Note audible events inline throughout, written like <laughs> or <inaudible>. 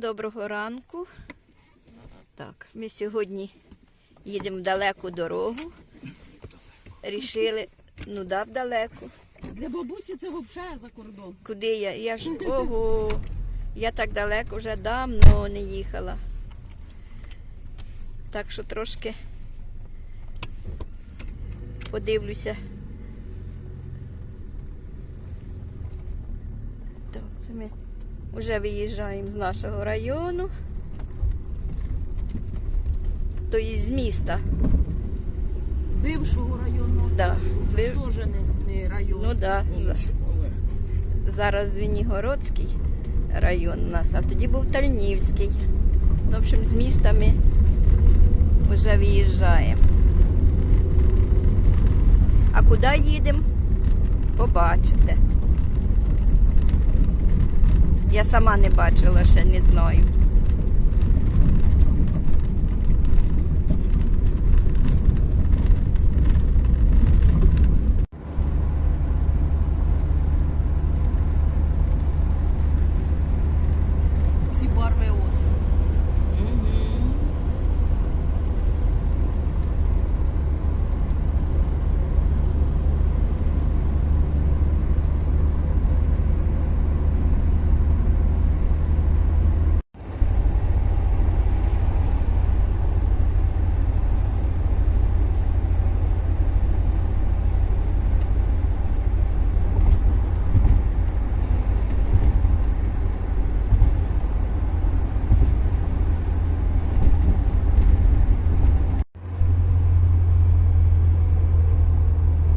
доброго ранку. Так, ми сьогодні їдемо в далеку дорогу. Рішили, ну дав далеку. Для бабусі це взагалі за кордон. Куди я? Я ж <laughs> ого, я так далеко вже давно не їхала. Так що трошки подивлюся. Так, це ми вже виїжджаємо з нашого району. Тобто з міста. Бившого району. Да. Бив- теж не, не район. Ну так. Да. Зараз Звенігородський район у нас, а тоді був Тальнівський. Ну, в общем, з міста ми вже виїжджаємо. А куди їдемо? Побачите. Я сама не бачила, ще не знаю. Всі барви осені. Угу.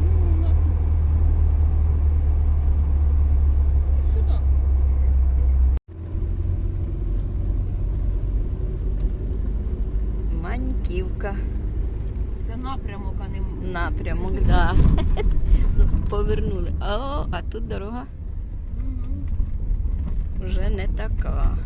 Ну, на... Сюди. Маньківка. Це напрямок, а не Напрямок. Да. Ну, <laughs> Повернули. О, а тут дорога вже не така.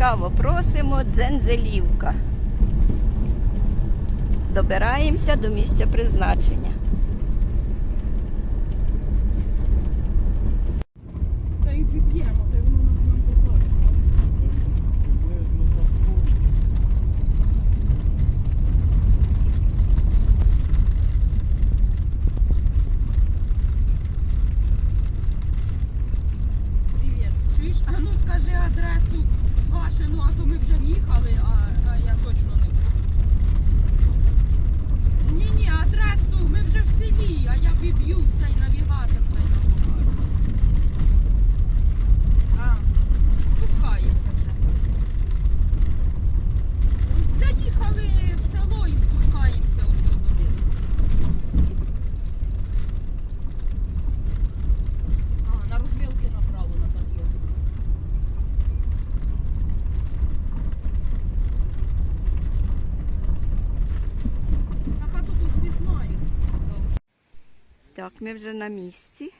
Ласкаво просимо Дзензелівка. Добираємося до місця призначення. А то ми вже в'їхали, а, а я точно не буду. Ні, ні, адресу, ми вже в селі, а я виб'ю цей навігатор та й нам покаже. А, спускається вже. Заїхали в село і спускаємося ось тут. Ми вже на місці.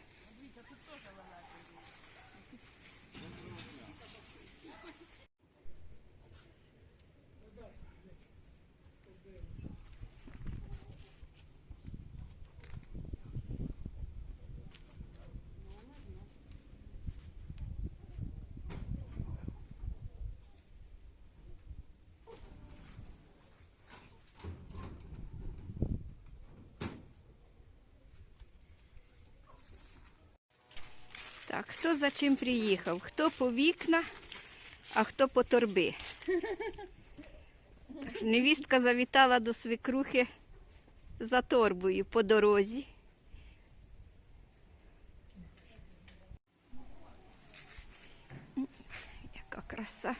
Хто за чим приїхав? Хто по вікна, а хто по торби. Невістка завітала до свекрухи за торбою по дорозі. Яка краса.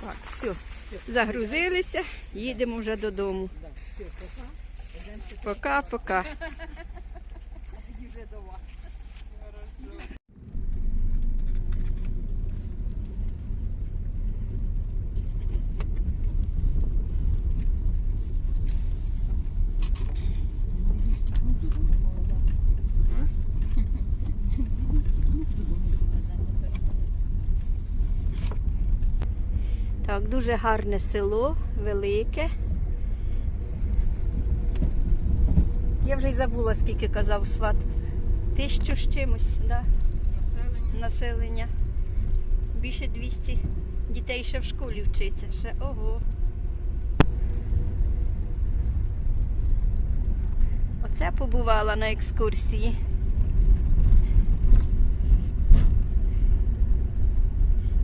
Так, все. Загрузилися, їдемо вже додому. Пока, Так, дуже гарне село, велике. Я вже й забула, скільки казав сват. Тисячу з чимось, да, Населення. населення. Більше 200 дітей ще в школі вчиться. Ще ого. Оце побувала на екскурсії.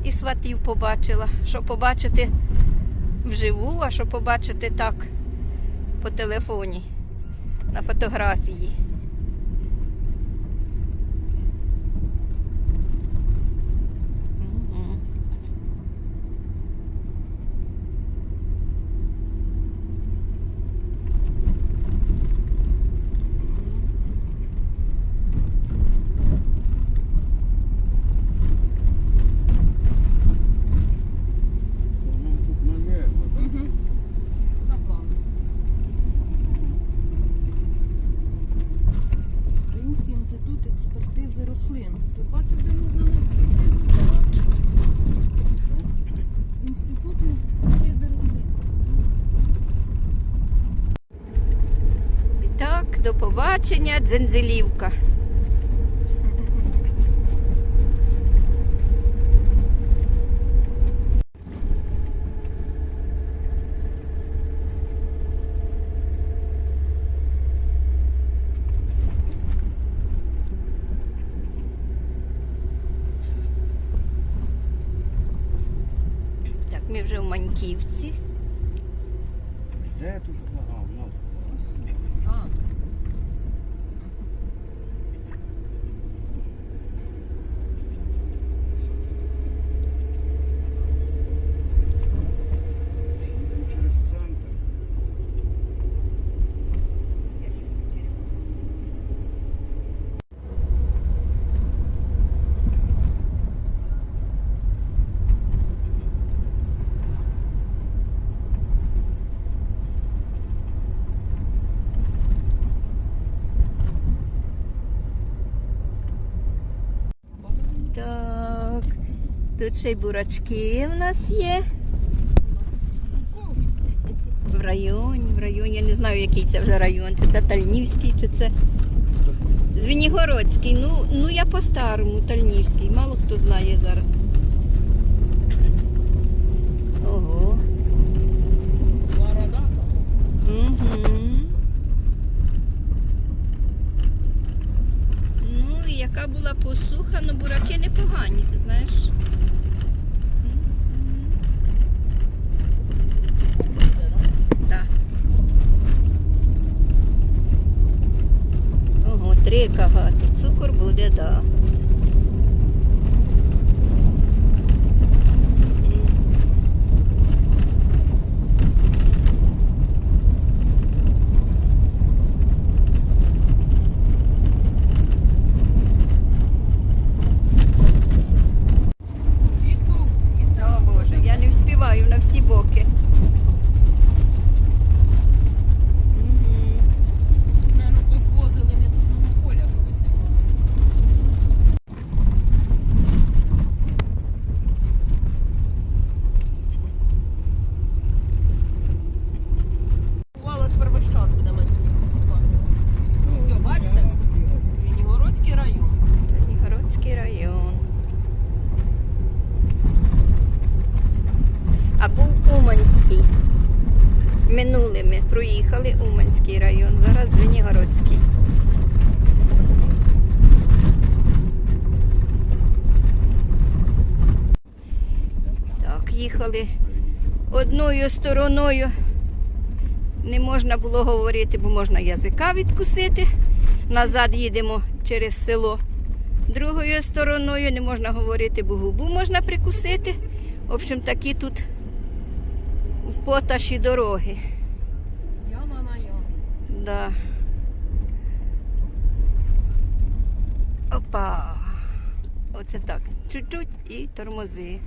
І сватів побачила. Що побачити вживу, а що побачити так по телефоні на фотографії. Мгм. Нам тут наверно, так? Угу. На план. Український інститут рослин. Ти бачив, де можна на експертизу здавати? Інститут експертизи рослин. І так, до побачення, дзензелівка. Так, ми Маньківці. Де тут? А, у нас. А, Їдемо через центр. Так, тут ще бурачки в нас є. В районі, в районі. Я не знаю, який це вже район, чи це Тальнівський, чи це Звенігородський. Ну, ну я по-старому, Тальнівський. Мало хто знає зараз. Ого. Угу. Ну, яка була посуха, ну бураки непогані, Три. Цукор буде. Да. О Боже, я не вспіваю на всі Проїхали Уманський район, зараз Звенігородський. Так, їхали одною стороною. Не можна було говорити, бо можна язика відкусити. Назад їдемо через село. Другою стороною не можна говорити, бо губу можна прикусити. В общем, такі тут в поташі дороги. Да. Опа. Оце так. Чуть-чуть і тормози.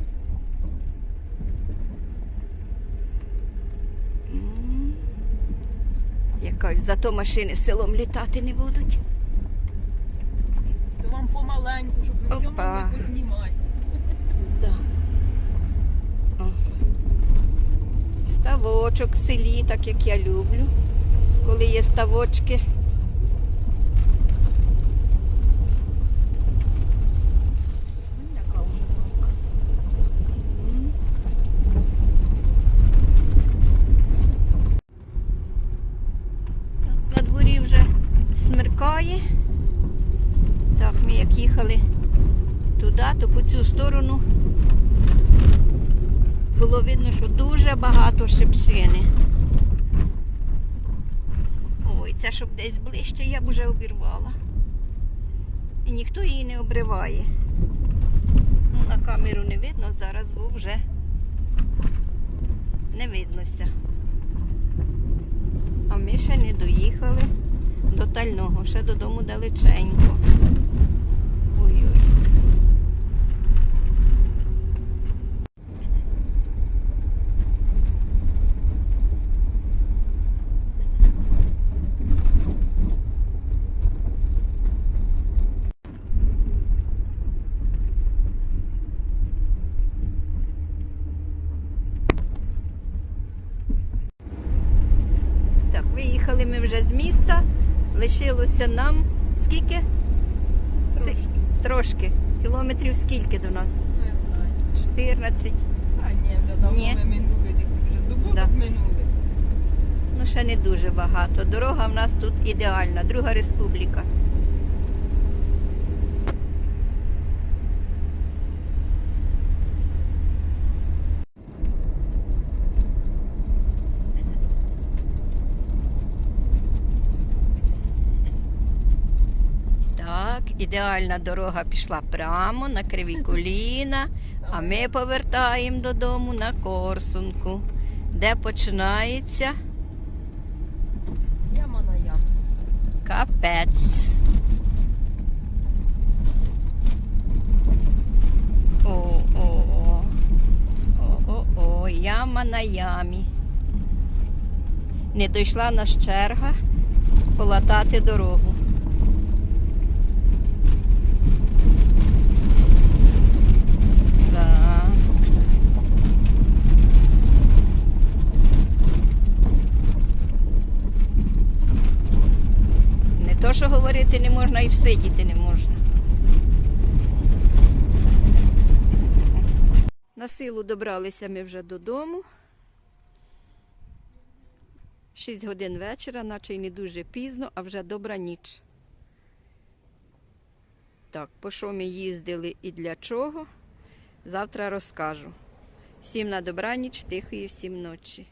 Яка зато машини селом літати не будуть. То вам помаленьку, щоб ви Опа. могли познімати. Да. Ставочок в селі, так як я люблю. Коли є ставочки. На дворі вже смеркає. Так, ми як їхали туди, то по цю сторону було видно, що дуже багато шипшини. Це щоб десь ближче, я б вже обірвала. І ніхто її не обриває. Ну, на камеру не видно, зараз бо вже не виднося. А ми ще не доїхали до Тального, ще додому далеченько. Ой-ой. Так, виїхали ми вже з міста. Лишилося нам скільки? Трошки. Трошки. Кілометрів скільки до нас? Не знаю. 14. А ні, вже давно Ні. ми минули, вже здобуток Да. минули. Ну, ще не дуже багато. Дорога в нас тут ідеальна. Друга республіка. Так, ідеальна дорога пішла прямо на криві коліна, а ми повертаємо додому на Корсунку, де починається Яма на ямі. Капець. О, о, о. О, о, о, яма на ямі. Не дійшла нас черга полатати дорогу. Так. Не то, що говорити не можна, і всидіти не можна. На силу добралися ми вже додому. 6 годин вечора, наче й не дуже пізно, а вже добра ніч. Так, по що ми їздили і для чого? Завтра розкажу. Всім на добраніч, тихої всім ночі.